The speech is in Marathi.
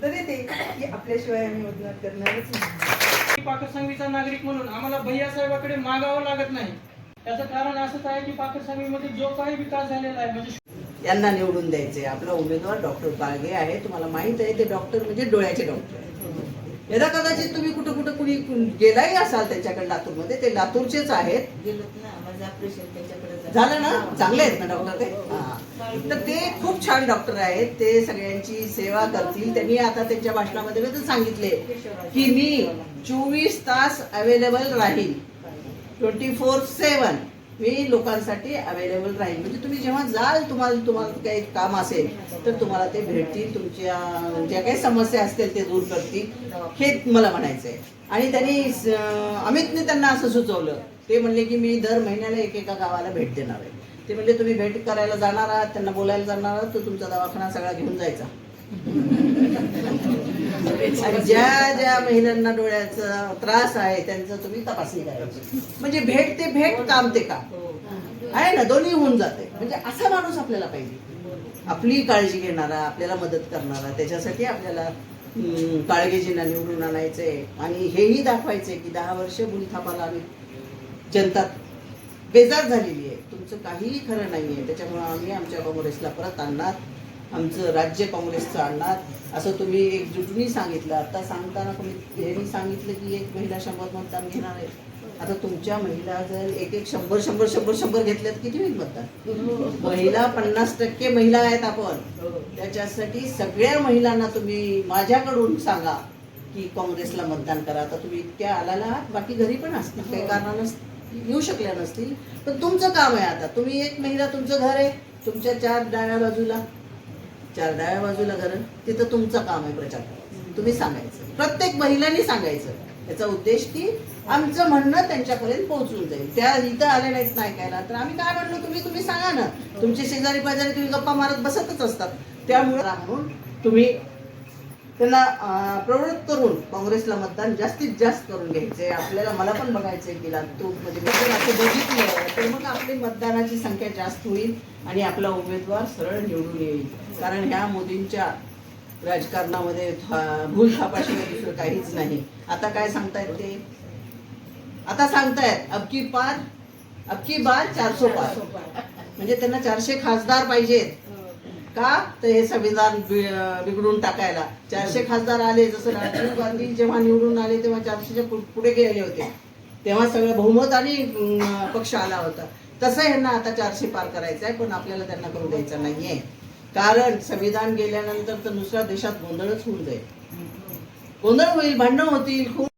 उत्तर देते की आपल्याशिवाय आम्ही मतदान करणारच नाही. पाकसंघीचा नागरिक म्हणून आम्हाला भैया साहेबाकडे मागावं लागत नाही. त्याचं कारण असंच आहे की पाकसंघीमध्ये जो काही विकास झालेला आहे म्हणजे यांना निवडून द्यायचे आपला उमेदवार डॉक्टर बाळगे आहे. तुम्हाला माहीत आहे ते डॉक्टर म्हणजे डोळ्याचे डॉक्टर यदा कदाचित तुम्ही कुठं कुठं कुणी गेलाही असाल त्यांच्याकडे लातूरमध्ये ते लातूरचेच आहेत. गेलोत ना माझं ऑपरेशन त्याच्याकडे झालं. ना? चांगले आहेत ना डॉक्टर ते? हा. तर ते खूप डॉक्टर आहेत ते सगळ्यांची सेवा करतील. त्यांनी आता त्यांच्या भाषणामध्ये पण सांगितले की मी चोवीस तास अवेलेबल राहील ट्वेंटी फोर सेवन मी लोकांसाठी अवेलेबल राहील म्हणजे तुम्ही जेव्हा जाल तुम्हाला तुम्हाला काही काम असेल तर तुम्हाला ते भेटतील. तुमच्या ज्या काही समस्या असतील ते दूर करतील. हे मला म्हणायचं आहे आणि त्यांनी अमितने त्यांना असं सुचवलं. ते म्हणले की मी दर महिन्याला एकेका गावाला भेट देणार आहे. ते म्हणले तुम्ही भेट करायला जाणार आहात त्यांना बोलायला जाणार आहात तर तुमचा दवाखाना सगळा घेऊन जायचा. ज्या ज्या महिलांना डोळ्याचा त्रास आहे त्यांचं तुम्ही तपासणी करायची म्हणजे भेट ते भेट काम ते काम. आहे ना दोन्ही होऊन जाते. म्हणजे असा माणूस आपल्याला पाहिजे. आपली काळजी घेणारा आपल्याला मदत करणारा त्याच्यासाठी आपल्याला काळगेजींना निवडून आणायचंय. आणि हेही दाखवायचंय की दहा वर्ष बुलथापाला आम्ही जनता बेजार झालेली आहे. तुमचं काहीही खरं नाही आहे त्याच्यामुळे आम्ही आमच्या काँग्रेसला परत आणणार. आमचं राज्य काँग्रेसचं आणणार. असं तुम्ही एकजुटीने सांगितलं. आता सांगताना तुम्ही यांनी सांगितलं की एक महिला शंभर मतदान घेणार आहे. आता तुमच्या महिला जर एक एक शंभर शंभर शंभर शंभर घेतल्यात किती होईल मतदान? महिला पन्नास टक्के महिला आहेत आपण. त्याच्यासाठी सगळ्या महिलांना तुम्ही माझ्याकडून सांगा की काँग्रेसला मतदान करा. आता तुम्ही इतक्या आलेला आहात बाकी घरी पण असतील काही कारणानं येऊ शकल्या नसतील. पण तुमचं काम आहे आता. तुम्ही एक महिला तुमचं घर आहे तुमच्या चार डाव्या बाजूला. चार डाव्या बाजूला घर तिथं तुमचं काम आहे प्रचार तुम्ही सांगायचं. प्रत्येक महिलांनी सांगायचं. याचा उद्देश की आमचं म्हणणं त्यांच्यापर्यंत पोहोचून जाईल. त्या इथं आले नाहीत नाही ऐकायला तर आम्ही काय म्हणलो? तुम्ही तुम्ही सांगा ना. तुमचे शेजारी पाजारी तुम्ही गप्पा मारत बसतच असतात. त्यामुळे म्हणून तुम्ही त्यांना प्रवृत्त करून काँग्रेसला मतदान जास्तीत जास्त करून घ्यायचे आपल्याला मला पण बघायचंय की लातूर म्हणजे जर असं बघितलं तर मग आपली मतदानाची संख्या जास्त होईल आणि आपला उमेदवार सरळ निवडून येईल. कारण ह्या मोदींच्या राजकारणामध्ये भूल थापाशिवाय दुसरं काहीच नाही. आता काय सांगतायत ते? आता सांगतायत अबकी पार अबकी बार चारसो पार. म्हणजे त्यांना चारशे खासदार पाहिजेत. का? तर हे संविधान बिघडून टाकायला. चारशे खासदार आले जसं राजीव गांधी जेव्हा निवडून आले तेव्हा चारशेच्या पुढे गेले होते. तेव्हा सगळं बहुमत आणि पक्ष आला होता. तसं ह्यांना आता चारशे पार करायचं आहे पण आपल्याला त्यांना करू द्यायचं नाहीये. कारण संविधान गेल्यानंतर तर दुसऱ्या देशात गोंधळच होऊन जाईल गोंधळ होईल भांडण होतील खूप